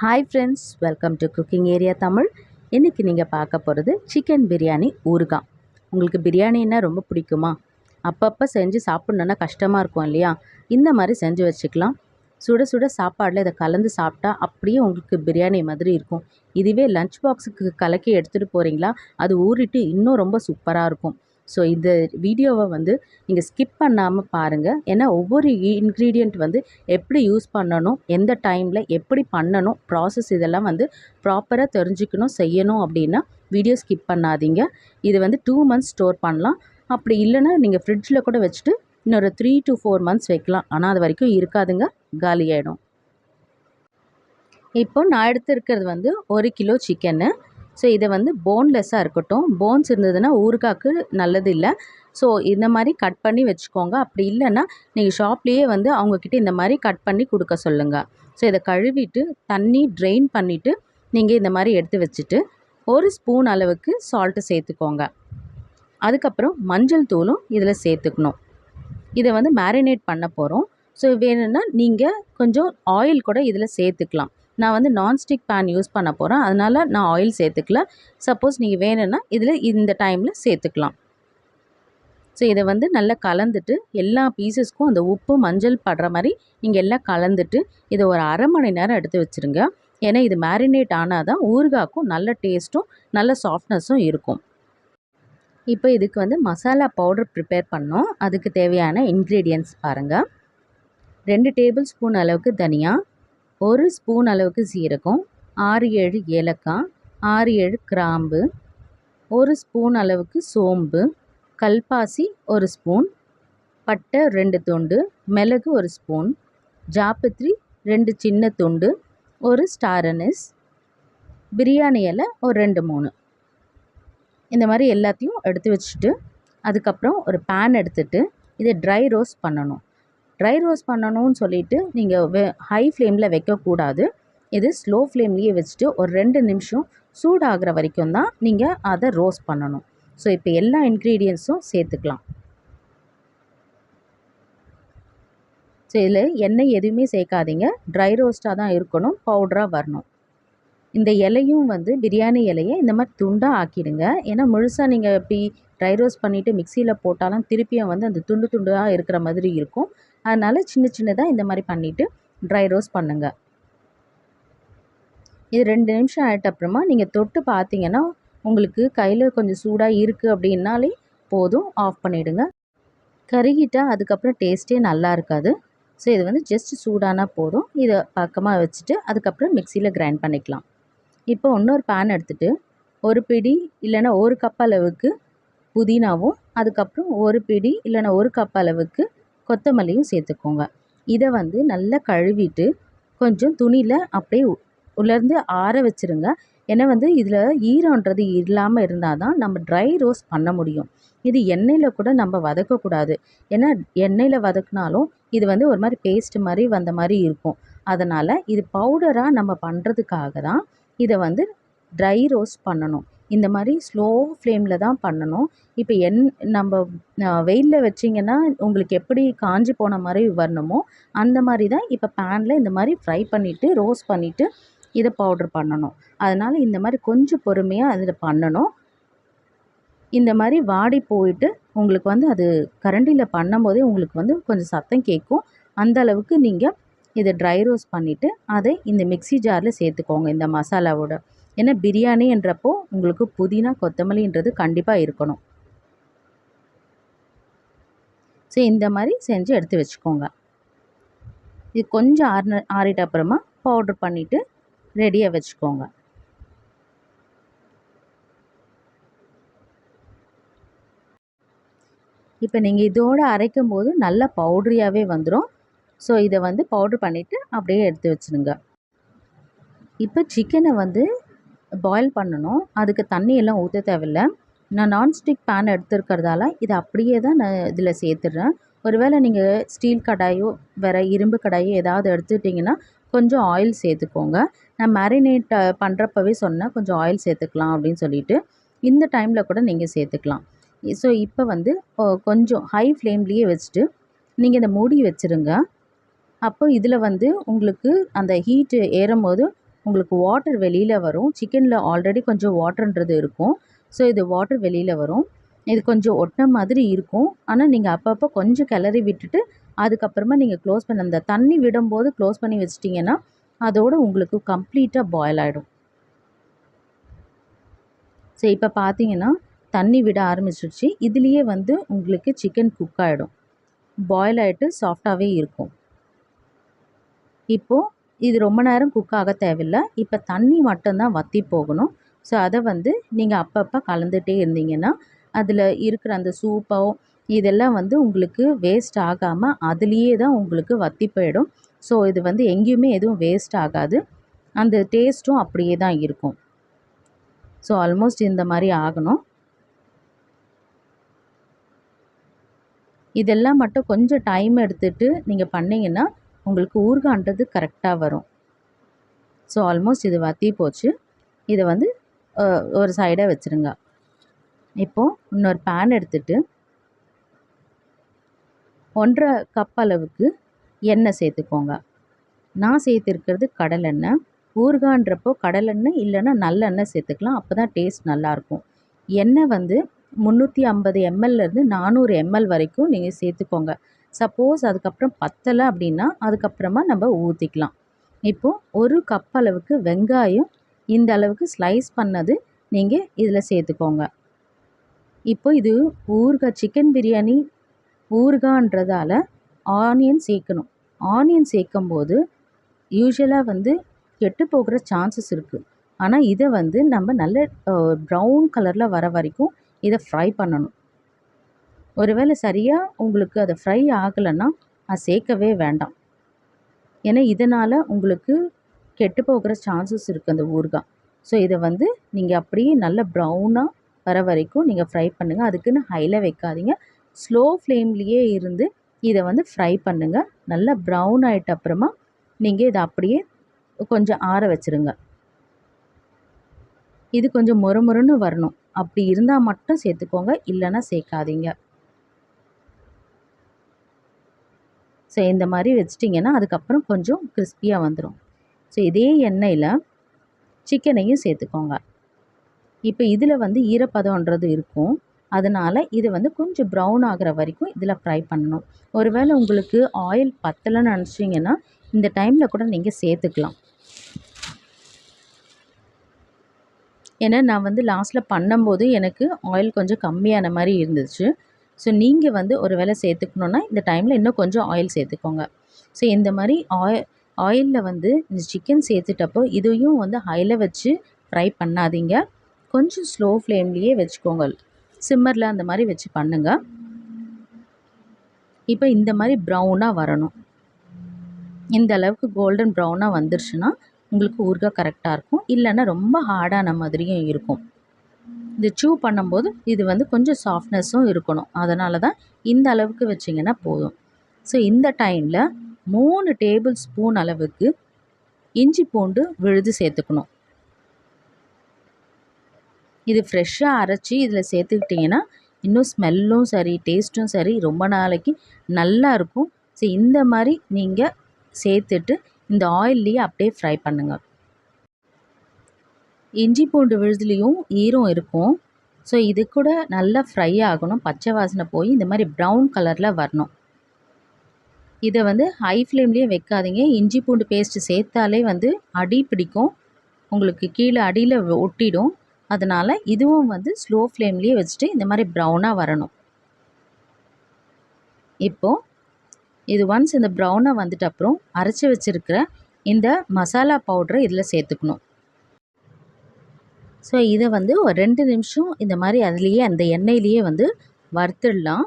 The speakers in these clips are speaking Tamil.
Hi friends welcome to cooking area Tamil இன்றைக்கி நீங்கள் பார்க்க போகிறது சிக்கன் பிரியாணி ஊறுகாய். உங்களுக்கு பிரியாணின்னா ரொம்ப பிடிக்குமா? அப்பப்போ செஞ்சு சாப்பிட்ணுன்னா கஷ்டமாக இருக்கும் இல்லையா? இந்த மாதிரி செஞ்சு வச்சுக்கலாம். சுட சுட சாப்பாடில் இதை கலந்து சாப்பிட்டா அப்படியே உங்களுக்கு பிரியாணி மாதிரி இருக்கும். இதுவே லஞ்ச் பாக்ஸுக்கு கலக்கி எடுத்துகிட்டு போகிறீங்களா அது ஊறிட்டு இன்னும் ரொம்ப சூப்பராக இருக்கும். ஸோ இந்த வீடியோவை வந்து நீங்கள் ஸ்கிப் பண்ணாமல் பாருங்கள் ஏன்னா ஒவ்வொரு இன்க்ரீடியண்ட் வந்து எப்படி யூஸ் பண்ணணும் எந்த டைமில் எப்படி பண்ணணும் ப்ராசஸ் இதெல்லாம் வந்து ப்ராப்பராக தெரிஞ்சுக்கணும் செய்யணும் அப்படின்னா வீடியோ ஸ்கிப் பண்ணாதீங்க. இது வந்து டூ மந்த்ஸ் ஸ்டோர் பண்ணலாம். அப்படி இல்லைன்னா நீங்கள் ஃப்ரிட்ஜில் கூட வச்சுட்டு இன்னொரு த்ரீ டு ஃபோர் மந்த்ஸ் வைக்கலாம். ஆனால் அது வரைக்கும் இருக்காதுங்க. காலியாகிடும் இப்போ நான் எடுத்துருக்கிறது வந்து ஒரு கிலோ சிக்கனு ஸோ இதை வந்து போன்லெஸ்ஸாக இருக்கட்டும். போன்ஸ் இருந்ததுன்னா ஊறுகாய்க்கு நல்லது இல்லை ஸோ இந்த மாதிரி கட் பண்ணி வச்சுக்கோங்க. அப்படி இல்லைன்னா நீங்கள் ஷாப்லேயே வந்து அவங்கக்கிட்ட இந்த மாதிரி கட் பண்ணி கொடுக்க சொல்லுங்கள் ஸோ இதை கழுவிட்டு தண்ணி ட்ரெயின் பண்ணிவிட்டு நீங்கள் இந்த மாதிரி எடுத்து வச்சுட்டு ஒரு ஸ்பூன் அளவுக்கு சால்ட்டு சேர்த்துக்கோங்க. அதுக்கப்புறம் மஞ்சள் தூளும் இதில் சேர்த்துக்கணும். இதை வந்து மேரினேட் பண்ண போகிறோம் ஸோ வேணும்னா நீங்கள் கொஞ்சம் ஆயில் கூட இதில் சேர்த்துக்கலாம். நான் வந்து நான்ஸ்டிக் பேன் யூஸ் பண்ண போகிறேன் அதனால் நான் ஆயில் சேர்த்துக்கல. சப்போஸ் நீங்கள் வேணும்னா இதில் இந்த டைமில் சேர்த்துக்கலாம். ஸோ இதை வந்து நல்லா கலந்துட்டு எல்லா பீசஸ்க்கும் அந்த உப்பு மஞ்சள் படுற மாதிரி நீங்கள் எல்லாம் கலந்துட்டு இதை ஒரு அரை மணி நேரம் எடுத்து வச்சுருங்க. ஏன்னா இது மேரினேட் ஆனால் தான் ஊறுகாக்கும் நல்ல டேஸ்ட்டும் நல்ல சாஃப்ட்னஸும் இருக்கும். இப்போ இதுக்கு வந்து மசாலா பவுடர் ப்ரிப்பேர் பண்ணோம். அதுக்கு தேவையான இன்க்ரீடியன்ஸ் பாருங்கள் ரெண்டு டேபிள் ஸ்பூன் அளவுக்கு தனியாக ஒரு ஸ்பூன் அளவுக்கு சீரகம் ஆறு ஏழு ஏலக்காய் ஆறு ஏழு கிராம்பு ஒரு ஸ்பூன் அளவுக்கு சோம்பு கல்பாசி ஒரு ஸ்பூன் பட்டை ரெண்டு துண்டு மிளகு ஒரு ஸ்பூன் ஜாப்பத்ரி ரெண்டு சின்ன துண்டு ஒரு ஸ்டார் அனிஸ் பிரியாணி இலை ஒரு ரெண்டு மூணு. இந்த மாதிரி எல்லாத்தையும் எடுத்து வச்சுட்டு அதுக்கப்புறம் ஒரு பேன் எடுத்துட்டு இதை ட்ரை ரோஸ்ட் பண்ணணும். ட்ரை ரோஸ்ட் பண்ணணும்னு சொல்லிட்டு நீங்கள் வெ ஹை ஃப்ளேமில் வைக்கக்கூடாது. இது ஸ்லோ ஃப்ளேம்லேயே வச்சுட்டு ஒரு ரெண்டு நிமிஷம் சூடாகிற வரைக்கும் தான் நீங்கள் அதை ரோஸ்ட் பண்ணணும். ஸோ இப்போ எல்லா இன்க்ரீடியன்ஸும் சேர்த்துக்கலாம். ஸோ இதில் எண்ணெய் எதுவுமே சேர்க்காதீங்க. ட்ரை ரோஸ்ட்டாக தான் இருக்கணும் பவுடராக வரணும். இந்த இலையும் வந்து பிரியாணி இலையை இந்த மாதிரி துண்டாக ஆக்கிடுங்க. ஏன்னா முழுசாக நீங்கள் இப்படி ட்ரை ரோஸ்ட் பண்ணிவிட்டு மிக்சியில் போட்டாலும் திருப்பியும் வந்து அந்த துண்டு துண்டாக இருக்கிற மாதிரி இருக்கும். அதனால் சின்ன சின்னதாக இந்த மாதிரி பண்ணிவிட்டு ட்ரை ரோஸ்ட் பண்ணுங்கள் இது ரெண்டு நிமிஷம் ஆகிட்ட அப்புறமா நீங்கள் தொட்டு பார்த்தீங்கன்னா உங்களுக்கு கையில் கொஞ்சம் சூடாக இருக்குது அப்படின்னாலே போதும். ஆஃப் பண்ணிவிடுங்க கருகிட்டால் அதுக்கப்புறம் டேஸ்ட்டே நல்லா இருக்காது. ஸோ இது வந்து ஜஸ்ட் சூடானா போதும். இதை பக்கமாக வச்சுட்டு அதுக்கப்புறம் மிக்சியில் கிரைண்ட் பண்ணிக்கலாம். இப்போ இன்னொரு பேன் எடுத்துகிட்டு ஒரு பிடி இல்லைன்னா ஒரு கப் அளவுக்கு புதினாவும் அதுக்கப்புறம் ஒரு பிடி இல்லைன்னா ஒரு கப் அளவுக்கு கொத்தமல்லியும் சேர்த்துக்கோங்க. இதை வந்து நல்லா கழுவிட்டு கொஞ்சம் துணியில் அப்படியே உலர்ந்து ஆற வச்சுருங்க. ஏன்னா வந்து இதில் ஈரன்றது இல்லாமல் இருந்தால் தான் நம்ம ட்ரை ரோஸ்ட் பண்ண முடியும். இது எண்ணெயில் கூட நம்ம வதக்கக்கூடாது. ஏன்னா எண்ணெயில் வதக்கினாலும் இது வந்து ஒரு மாதிரி பேஸ்ட் மாதிரி வந்த மாதிரி இருக்கும். அதனால் இது பவுடராக நம்ம பண்ணுறதுக்காக தான் இதை வந்து ட்ரை ரோஸ்ட் பண்ணணும். இந்த மாதிரி ஸ்லோ ஃப்ளேமில் தான் பண்ணணும். இப்போ என் நம்ம வெயிலில் வச்சிங்கன்னா உங்களுக்கு எப்படி காஞ்சி போன மாதிரி வரணுமோ அந்த மாதிரி தான் இப்போ பேனில் இந்த மாதிரி ஃப்ரை பண்ணிவிட்டு ரோஸ்ட் பண்ணிவிட்டு இதை பவுட்ரு பண்ணணும். அதனால் இந்த மாதிரி கொஞ்சம் பொறுமையாக அதில் பண்ணணும். இந்த மாதிரி வாடி போயிட்டு உங்களுக்கு வந்து அது கரண்டியில் பண்ணும்போதே உங்களுக்கு வந்து கொஞ்சம் சத்தம் கேட்கும். அந்த அளவுக்கு நீங்கள் இதை ட்ரை ரோஸ் பண்ணிவிட்டு அதை இந்த மிக்சி ஜாரில் சேர்த்துக்கோங்க இந்த மசாலாவோட. ஏன்னா பிரியாணின்றப்போ உங்களுக்கு புதினா கொத்தமல்லின்றது கண்டிப்பாக இருக்கணும். ஸோ இந்த மாதிரி செஞ்சு எடுத்து வச்சுக்கோங்க. இது கொஞ்சம் ஆறின ஆறிட்ட அப்புறமா பவுட்ரு பண்ணிவிட்டு ரெடியாக வச்சுக்கோங்க. இப்போ நீங்கள் இதோடு அரைக்கும் போது நல்லா பவுட்ரியாகவே வந்துடும் ஸோ இதை வந்து பவுட்ரு பண்ணிவிட்டு அப்படியே எடுத்து வச்சுருங்க. இப்போ சிக்கனை வந்து பாயில் பண்ணணும். அதுக்கு தண்ணியெல்லாம் ஊற்ற தேவையில்ல. நான் நான்ஸ்டிக் பேன் எடுத்துருக்கிறதால இதை அப்படியே தான் நான் இதில் சேர்த்துட்றேன். ஒருவேளை நீங்கள் ஸ்டீல் கடாயோ வேறு இரும்பு கடாயோ ஏதாவது எடுத்துக்கிட்டிங்கன்னா கொஞ்சம் ஆயில் சேர்த்துக்கோங்க. நான் மேரினேட் பண்ணுறப்பவே சொன்னேன் கொஞ்சம் ஆயில் சேர்த்துக்கலாம் அப்படின்னு சொல்லிட்டு. இந்த டைமில் கூட நீங்கள் சேர்த்துக்கலாம். ஸோ இப்போ வந்து கொஞ்சம் ஹை ஃப்ளேம்லேயே வச்சுட்டு நீங்கள் இந்த மூடி வச்சுருங்க. அப்போ இதில் வந்து உங்களுக்கு அந்த ஹீட்டு ஏறும்போது உங்களுக்கு வாட்டர் வெளியில் வரும். சிக்கனில் ஆல்ரெடி கொஞ்சம் வாட்டர்ன்றது இருக்கும். ஸோ இது வாட்டர் வெளியில் வரும். இது கொஞ்சம் ஒட்டின மாதிரி இருக்கும். ஆனால் நீங்கள் அப்பப்போ கொஞ்சம் கிளறி விட்டுட்டு அதுக்கப்புறமா நீங்கள் க்ளோஸ் பண்ண அந்த தண்ணி விடும்போது க்ளோஸ் பண்ணி வச்சிட்டிங்கன்னா அதோடு உங்களுக்கு கம்ப்ளீட்டாக பாயில் ஆகிடும் ஸோ இப்போ பார்த்தீங்கன்னா தண்ணி விட ஆரம்பிச்சிருச்சு. இதுலேயே வந்து உங்களுக்கு சிக்கன் குக் ஆகிடும் பாயில் ஆகிட்டு சாஃப்டாகவே இருக்கும். இப்போது இது ரொம்ப நேரம் குக் ஆக தேவையில்லை. இப்போ தண்ணி மட்டும்தான் வற்றி போகணும். ஸோ அதை வந்து நீங்கள் அப்பப்போ கலந்துகிட்டே இருந்தீங்கன்னா அதில் இருக்கிற அந்த சூப்போ இதெல்லாம் வந்து உங்களுக்கு வேஸ்ட் ஆகாமல் அதுலேயே தான் உங்களுக்கு வற்றி போயிடும். ஸோ இது வந்து எங்கேயுமே எதுவும் வேஸ்ட் ஆகாது. அந்த டேஸ்ட்டும் அப்படியே தான் இருக்கும். ஸோ ஆல்மோஸ்ட் இந்த மாதிரி ஆகணும். இதெல்லாம் மட்டும் கொஞ்சம் டைம் எடுத்துகிட்டு நீங்கள் பண்ணிங்கன்னா உங்களுக்கு ஊறுகான்றது கரெக்டாக வரும். ஸோ ஆல்மோஸ்ட் இது வற்றி போச்சு. இதை வந்து ஒரு சைடாக வச்சுருங்க. இப்போது இன்னொரு பேன் எடுத்துகிட்டு ஒன்றரை கப் அளவுக்கு எண்ணெய் சேர்த்துக்கோங்க. நான் சேர்த்துருக்கிறது கடலெண்ணெய் ஊறுகான்றப்போ கடலெண்ணெய் இல்லைன்னா நல்லெண்ணெய் சேர்த்துக்கலாம். அப்போ தான் டேஸ்ட் நல்லாயிருக்கும். எண்ணெய் வந்து முந்நூற்றி ஐம்பது எம்எல்லேருந்து நானூறு எம்எல் வரைக்கும் நீங்கள் சேர்த்துக்கோங்க. சப்போஸ் அதுக்கப்புறம் பத்தலை அப்படின்னா அதுக்கப்புறமா நம்ம ஊற்றிக்கலாம் இப்போது ஒரு கப் அளவுக்கு வெங்காயம் இந்த அளவுக்கு ஸ்லைஸ் பண்ணது நீங்கள் இதில் சேர்த்துக்கோங்க. இப்போ இது ஊறுகாய் சிக்கன் பிரியாணி ஊறுகான்றதால ஆனியன் சேர்க்கணும். ஆனியன் சேர்க்கும் போது யூஸ்வலாக வந்து கெட்டு போகிற சான்சஸ் இருக்குது ஆனால் இதை வந்து நம்ம நல்ல ப்ரௌன் கலரில் வர வரைக்கும் இதை ஃப்ரை பண்ணணும். ஒருவேளை சரியாக உங்களுக்கு அதை ஃப்ரை ஆகலைன்னா அது சேர்க்கவே வேண்டாம். ஏன்னா இதனால் உங்களுக்கு கெட்டு போகிற சான்சஸ் இருக்குது அந்த ஊறுகாய். ஸோ இதை வந்து நீங்கள் அப்படியே நல்ல ப்ரௌனாக வர வரைக்கும் நீங்கள் ஃப்ரை பண்ணுங்கள் அதுக்குன்னு ஹையில் வைக்காதீங்க. ஸ்லோ ஃப்ளேம்லேயே இருந்து இதை வந்து ஃப்ரை பண்ணுங்கள் நல்லா ப்ரௌன் ஆகிட்ட அப்புறமா நீங்கள் இதை அப்படியே கொஞ்சம் ஆற வச்சுருங்க. இது கொஞ்சம் மொறு மொறுன்னு வரணும். அப்படி இருந்தால் மட்டும் சேர்த்துக்கோங்க. இல்லைன்னா சேர்க்காதீங்க. ஸோ இந்த மாதிரி வச்சிட்டிங்கன்னா அதுக்கப்புறம் கொஞ்சம் கிறிஸ்பியாக வந்துடும் ஸோ இதே எண்ணெயில் சிக்கனையும் சேர்த்துக்கோங்க. இப்போ இதில் வந்து ஈரப்பதம்ன்றது இருக்கும். அதனால் இது வந்து கொஞ்சம் ப்ரௌன் ஆகிற வரைக்கும் இதில் ஃப்ரை பண்ணணும். ஒருவேளை உங்களுக்கு ஆயில் பத்தலைன்னு நினச்சிங்கன்னா இந்த டைமில் கூட நீங்கள் சேர்த்துக்கலாம். ஏன்னா நான் வந்து லாஸ்ட்டில் பண்ணும்போது எனக்கு ஆயில் கொஞ்சம் கம்மியான மாதிரி இருந்துச்சு. ஸோ நீங்கள் வந்து ஒரு வேளை சேர்த்துக்கணுன்னா இந்த டைமில் இன்னும் கொஞ்சம் ஆயில் சேர்த்துக்கோங்க. ஸோ இந்த மாதிரி ஆயில் ஆயிலில் வந்து இந்த சிக்கன் சேர்த்துட்டப்போ இதையும் வந்து ஹையில் வச்சு ஃப்ரை பண்ணாதீங்க. கொஞ்சம் ஸ்லோ ஃப்ளேம்லேயே வச்சுக்கோங்க. சிம்மரில் அந்த மாதிரி வச்சு பண்ணுங்கள் இப்போ இந்த மாதிரி ப்ரௌனாக வரணும். இந்த அளவுக்கு கோல்டன் ப்ரௌனாக வந்துருச்சுன்னா உங்களுக்கு ஊறுகாய் கரெக்டாக இருக்கும். இல்லைன்னா ரொம்ப ஹார்டான மாதிரியும் இருக்கும். இது சூ பண்ணும்போது இது வந்து கொஞ்சம் சாஃப்ட்னஸும் இருக்கணும். அதனால தான் இந்த அளவுக்கு வச்சிங்கன்னா போதும். ஸோ இந்த டைமில் மூணு டேபிள் ஸ்பூன் அளவுக்கு இஞ்சி பூண்டு விழுது சேர்த்துக்கணும். இது ஃப்ரெஷ்ஷாக அரைச்சி இதில் சேர்த்துக்கிட்டிங்கன்னா இன்னும் ஸ்மெல்லும் சரி டேஸ்ட்டும் சரி ரொம்ப நாளைக்கு நல்லா இருக்கும். ஸோ இந்த மாதிரி நீங்கள் சேர்த்துட்டு இந்த ஆயில்லையே அப்படியே ஃப்ரை பண்ணுங்கள் இஞ்சி பூண்டு விழுதுலேயும் ஈரம் இருக்கும். ஸோ இது கூட நல்லா ஃப்ரை ஆகணும். பச்சை வாசனை போய் இந்த மாதிரி ப்ரௌன் கலரில் வரணும். இதை வந்து ஹை ஃப்ளேம்லேயே வைக்காதீங்க. இஞ்சி பூண்டு பேஸ்ட்டு சேர்த்தாலே வந்து அடி பிடிக்கும். உங்களுக்கு கீழே அடியில் ஒட்டிடும். அதனால் இதுவும் வந்து ஸ்லோ ஃப்ளேம்லேயே வச்சுட்டு இந்த மாதிரி ப்ரௌனாக வரணும். இப்போது இது ஒன்ஸ் இந்த ப்ரௌனாக வந்துட்ட அப்புறம் அரைச்சி வச்சுருக்கிற இந்த மசாலா பவுட்ரை இதில் சேர்த்துக்கணும். ஸோ இதை வந்து ஒரு ரெண்டு நிமிஷம் இந்த மாதிரி அதுலேயே அந்த எண்ணெயிலேயே வந்து வறுத்துடலாம்.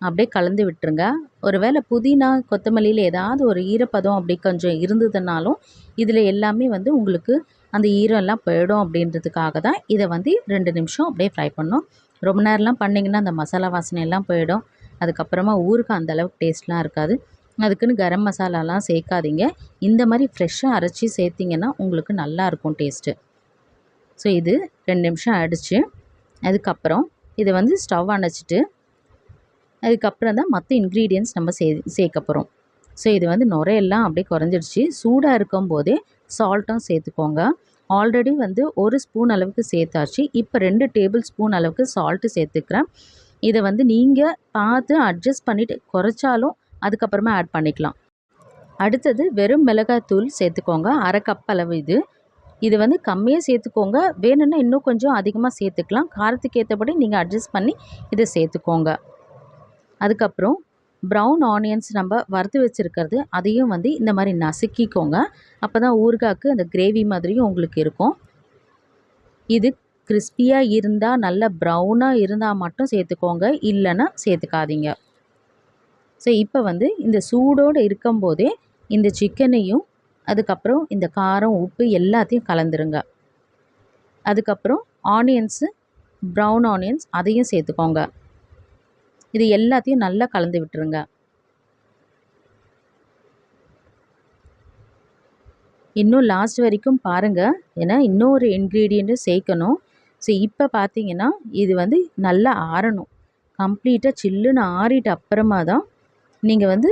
அப்படியே கலந்து விட்டுருங்க. ஒரு வேளை புதினா கொத்தமல்லியில் ஏதாவது ஒரு ஈரப்பதம் அப்படி கொஞ்சம் இருந்ததுனாலும் இதில் எல்லாமே வந்து உங்களுக்கு அந்த ஈரம் எல்லாம் போயிடும் அப்படின்றதுக்காக தான் இதை வந்து ரெண்டு நிமிஷம் அப்படியே ஃப்ரை பண்ணோம் ரொம்ப நேரம்லாம் பண்ணிங்கன்னா அந்த மசாலா வாசனை எல்லாம் போயிடும். அதுக்கப்புறமா ஊருக்கு அந்தளவுக்கு டேஸ்ட்லாம் இருக்காது. அதுக்குன்னு கரம் மசாலாலாம் சேர்க்காதீங்க. இந்த மாதிரி ஃப்ரெஷ்ஷாக அரைச்சி சேர்த்திங்கன்னா உங்களுக்கு நல்லாயிருக்கும் டேஸ்ட்டு ஸோ இது ரெண்டு நிமிஷம் ஆகிடுச்சு அதுக்கப்புறம் இதை வந்து ஸ்டவ் அணைச்சிட்டு அதுக்கப்புறம் தான் மற்ற இன்க்ரீடியன்ஸ் நம்ம சே சேர்க்க போகிறோம் ஸோ இது வந்து நுரையெல்லாம் அப்படியே குறைஞ்சிடுச்சு. சூடாக இருக்கும் போதே சால்ட்டும் சேர்த்துக்கோங்க. ஆல்ரெடி வந்து ஒரு ஸ்பூன் அளவுக்கு சேர்த்தாச்சு. இப்போ ரெண்டு டேபிள் ஸ்பூன் அளவுக்கு சால்ட்டு சேர்த்துக்கிறேன். இதை வந்து நீங்கள் பார்த்து அட்ஜஸ்ட் பண்ணிவிட்டு குறைச்சாலும் அதுக்கப்புறமா ஆட் பண்ணிக்கலாம். அடுத்தது வெறும் மிளகாய் தூள் சேர்த்துக்கோங்க. அரை கப் அளவு இது. இது வந்து கம்மியாக சேர்த்துக்கோங்க. வேணும்னா இன்னும் கொஞ்சம் அதிகமாக சேர்த்துக்கலாம். காரத்துக்கு ஏற்றபடி நீங்கள் அட்ஜஸ்ட் பண்ணி இதை சேர்த்துக்கோங்க. அதுக்கப்புறம் ப்ரௌன் ஆனியன்ஸ் நம்ம வறுத்து வச்சுருக்கிறது அதையும் வந்து இந்த மாதிரி நசுக்கிக்கோங்க. அப்போ தான் ஊறுகாய்க்கு அந்த கிரேவி மாதிரியும் உங்களுக்கு இருக்கும். இது கிறிஸ்பியாக இருந்தால் நல்ல ப்ரௌனாக இருந்தால் மட்டும் சேர்த்துக்கோங்க. இல்லைன்னா சேர்த்துக்காதீங்க. ஸோ இப்போ வந்து இந்த சூடோடு இருக்கும்போதே இந்த சிக்கனையும் அதுக்கப்புறம் இந்த காரம் உப்பு எல்லாத்தையும் கலந்துருங்க. அதுக்கப்புறம் ஆனியன்ஸு ப்ரௌன் ஆனியன்ஸ் அதையும் சேர்த்துக்கோங்க. இது எல்லாத்தையும் நல்லா கலந்து விட்டுருங்க. இன்னும் லாஸ்ட் வரைக்கும் பாருங்கள் ஏன்னா இன்னொரு இன்க்ரீடியண்ட்டும் சேர்க்கணும். ஸோ இப்போ பார்த்தீங்கன்னா இது வந்து நல்லா ஆறணும். கம்ப்ளீட்டாக சில்லுன்னு ஆறிட்ட அப்புறமா தான் நீங்கள் வந்து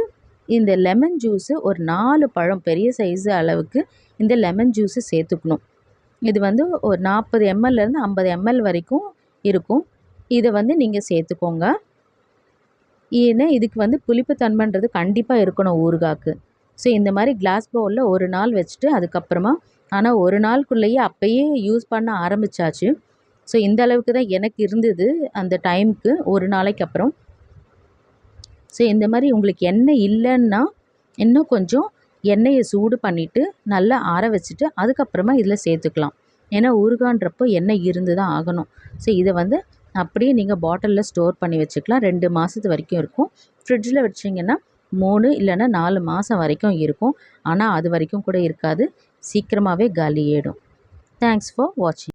இந்த லெமன் ஜூஸு ஒரு நாலு பழம் பெரிய சைஸு அளவுக்கு இந்த லெமன் ஜூஸு சேர்த்துக்கணும். இது வந்து ஒரு நாற்பது எம்எல்லேருந்து ஐம்பது எம்எல் வரைக்கும் இருக்கும். இதை வந்து நீங்கள் சேர்த்துக்கோங்க. ஏன்னா இதுக்கு வந்து புளிப்பு தன்மைன்றது கண்டிப்பாக இருக்கணும் ஊறுகாக்கு. ஸோ இந்த மாதிரி கிளாஸ் பவுலில் ஒரு நாள் வச்சுட்டு அதுக்கப்புறமா ஆனால் ஒரு நாளுக்குள்ளேயே அப்போயே யூஸ் பண்ண ஆரம்பித்தாச்சு ஸோ இந்த அளவுக்கு தான் எனக்கு இருந்தது அந்த டைமுக்கு ஒரு நாளைக்கு அப்புறம் ஸோ இந்த மாதிரி உங்களுக்கு எண்ணெய் இல்லைன்னா இன்னும் கொஞ்சம் எண்ணெயை சூடு பண்ணிவிட்டு நல்லா ஆற வச்சுட்டு அதுக்கப்புறமா இதில் சேர்த்துக்கலாம். ஏன்னா ஊறுகான்றப்போ எண்ணெய் இருந்து தான் ஆகணும். ஸோ இதை வந்து அப்படியே நீங்கள் பாட்டிலில் ஸ்டோர் பண்ணி வச்சுக்கலாம். ரெண்டு மாதத்து வரைக்கும் இருக்கும். ஃப்ரிட்ஜில் வச்சிங்கன்னா மூணு இல்லைன்னா நாலு மாதம் வரைக்கும் இருக்கும். ஆனால் அது வரைக்கும் கூட இருக்காது. சீக்கிரமாகவே காலி ஆகிடும் தேங்க்ஸ் ஃபார் வாட்சிங்